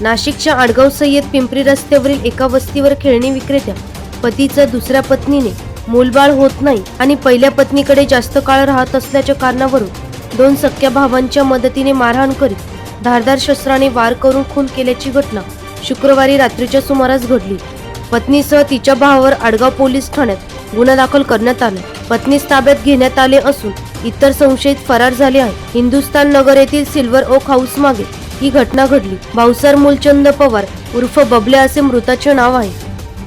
नाशिकच्या आडगाव सय्यद पिंपरी रस्त्यावरील एका वस्तीवर खेळणी विक्रेत्या पतीचं दुसऱ्या पत्नीने मूलबाळ होत नाही आणि पहिल्या पत्नीकडे जास्त काळ राहत असल्याच्या कारणावरून दोन सख्या भावांच्या मदतीने मारहाण करीत धारदार शस्त्राने वार करून खून केल्याची घटना शुक्रवारी रात्रीच्या सुमारास घडली. पत्नीसह तिच्या भावावर आडगाव पोलीस ठाण्यात गुन्हा दाखल करण्यात आला. पत्नीस ताब्यात घेण्यात आले असून इतर संशयित फरार झाले आहे हिंदुस्थान नगर येथील सिल्वर ओक हाऊस मागे ही घटना घडली. भाऊसर मूलचंद पवार उर्फ बबले असे मृताचे नाव आहे.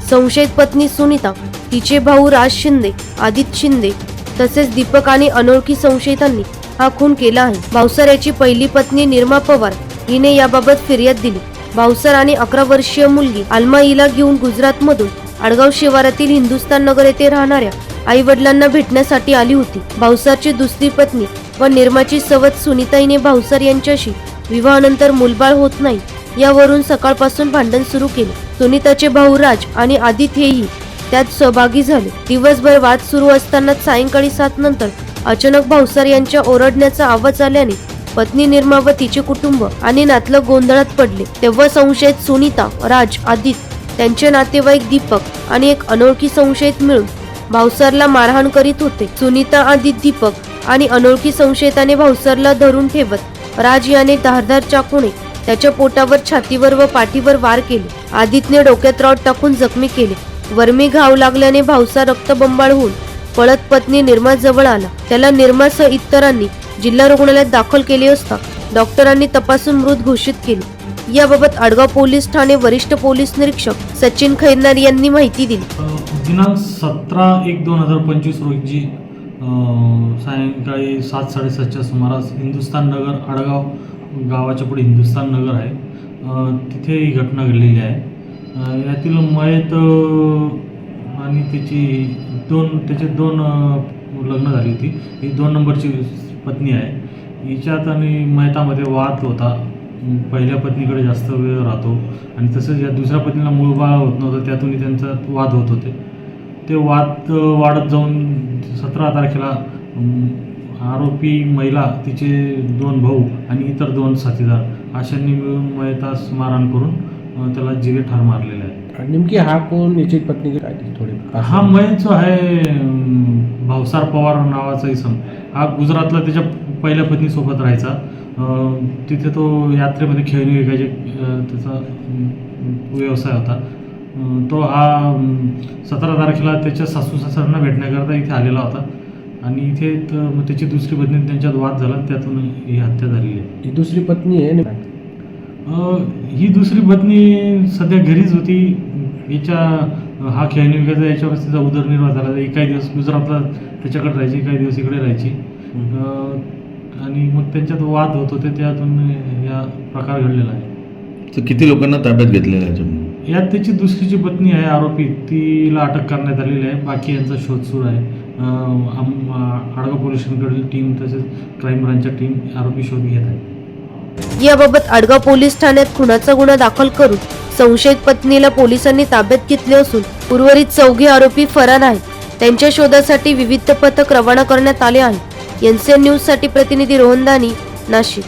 संशयित पत्नी सुनीता तिचे भाऊ राज शिंदे आदित्य शिंदे तसेच दीपक आणि अनोळखी संशयितांनी हा खून केला आहे. भाऊसर याची पहिली पत्नी निर्मा पवार हिने याबाबत फिर्याद दिली. भाऊसर आणि अकरा वर्षीय मुलगी अल्मा हिला घेऊन गुजरातमधून आडगाव शिवारातील हिंदुस्थान नगर येथे राहणाऱ्या आई वडिलांना भेटण्यासाठी आली होती. भाऊसरची दुसरी पत्नी व निर्माची सवत सुनीता हिने भाऊसर यांच्याशी विवाहानंतर मुलबाळ होत नाही. यावरून सकाळपासून भांडण सुरू केले. सुनीताचे भाऊ राज आणि आदित्य हेही त्यात सहभागी झाले. दिवसभर वाद सुरू असताना सायंकाळी सात नंतर अचानक भाऊसर यांच्या ओरडण्याचा आवाज आल्याने पत्नी निर्मा व तिचे कुटुंब आणि नातलं गोंधळात पडले. तेव्हा संशयित सुनीता राज आदित्य त्यांचे नातेवाईक दीपक आणि एक अनोळखी संशयित मिळून भाऊसरला मारहाण करीत होते. सुनीता आदित दीपक आणि अनोळखी संशयिताने भाऊसरला धरून ठेवत राज याने धारधार चाकूने त्याच्या पोटावर छातीवर व पाठीवर वार केले. आदित्यने डोक्यात रॉड टाकून जखमी केले. वर्मी घाव लागल्याने भाऊसा रक्तबंबाळ होऊन पळत पत्नी निर्मा जवळ आला. त्याला निर्मासह इतरांनी जिल्हा रुग्णालयात दाखल केले असता डॉक्टरांनी तपासून मृत घोषित केले. याबाबत आडगाव पोलीस ठाणे वरिष्ठ पोलीस निरीक्षक सचिन खैरनार यांनी माहिती दिली. दिनांक सतरा एक दोन हजार पंचवीस रोजी सायंकाळी सात साडेसातच्या सुमारास हिंदुस्थान नगर आडगाव गावाच्या पुढे हिंदुस्थान नगर आहे. तिथे ही घटना घडलेली आहे. यातील मयत आणि त्याची दोन त्याचे दोन लग्न झाली होती. ही दोन नंबरची पत्नी आहे. हिच्यात आणि मयतामध्ये वाद होता. पहिल्या पत्नीकडे जास्त वेळ राहतो. आणि तसंच या दुसऱ्या पत्नीला मूळ बाळ होत नव्हतं. त्यातूनही त्यांचा वाद होत होते. ते वाद वाढत जाऊन सतरा तारखेला आरोपी महिला तिचे दोन भाऊ आणि इतर दोन साथीदार अशांनी मिळून मयतास मारहाण करून त्याला जिवे ठार मारलेले आहे. आणि नेमकी हा कोण याची पत्नी काय थोडी हा मयत जो आहे भावसार पवार नावाचा इसम हा गुजरातला त्याच्या पहिल्या पत्नीसोबत राहायचा. तिथे तो यात्रेमध्ये खेळणी विकायचे त्याचा व्यवसाय होता. तो हा सतरा तारखेला त्याच्या सासू सासऱ्यांना भेटण्याकरता इथे आलेला होता. आणि इथे त- मग त्याची दुसरी पत्नी त्यांच्यात वाद झाला त्यातून ही हत्या झालेली आहे. ही दुसरी पत्नी आहे ही दुसरी पत्नी सध्या घरीच होती. हिच्या हा खेळणी विकायचा याच्यावरच तिचा उदरनिर्वाह झाला. काही दिवस गुजरातला त्याच्याकडे राहायची काही दिवस इकडे राहायची. आणि मग त्यांच्यात वाद होत होते. त्यातून या प्रकार घडलेला आहे. तर किती लोकांना ताब्यात घेतलेलं आहे यात त्याची दुसरीची पत्नी आहे आरोपी. तिला अटक करण्यात आलेली आहे. बाकी यांचा शोध सुरू आहे. आडगाव पोलीस स्टेशनकडील टीम तसेच क्राईम ब्रांचच्या टीम आरोपी शोध घेत आहे. याबाबत आडगाव पोलीस ठाण्यात खुनाचा गुन्हा दाखल करून संशयित पत्नीला पोलिसांनी ताब्यात घेतले असून उर्वरित चौघे आरोपी फरार आहेत. त्यांच्या शोधासाठी विविध पथक रवाना करण्यात आले आहे. एनसीएन न्यूजसाठी प्रतिनिधी रोहनदानी नाशिक.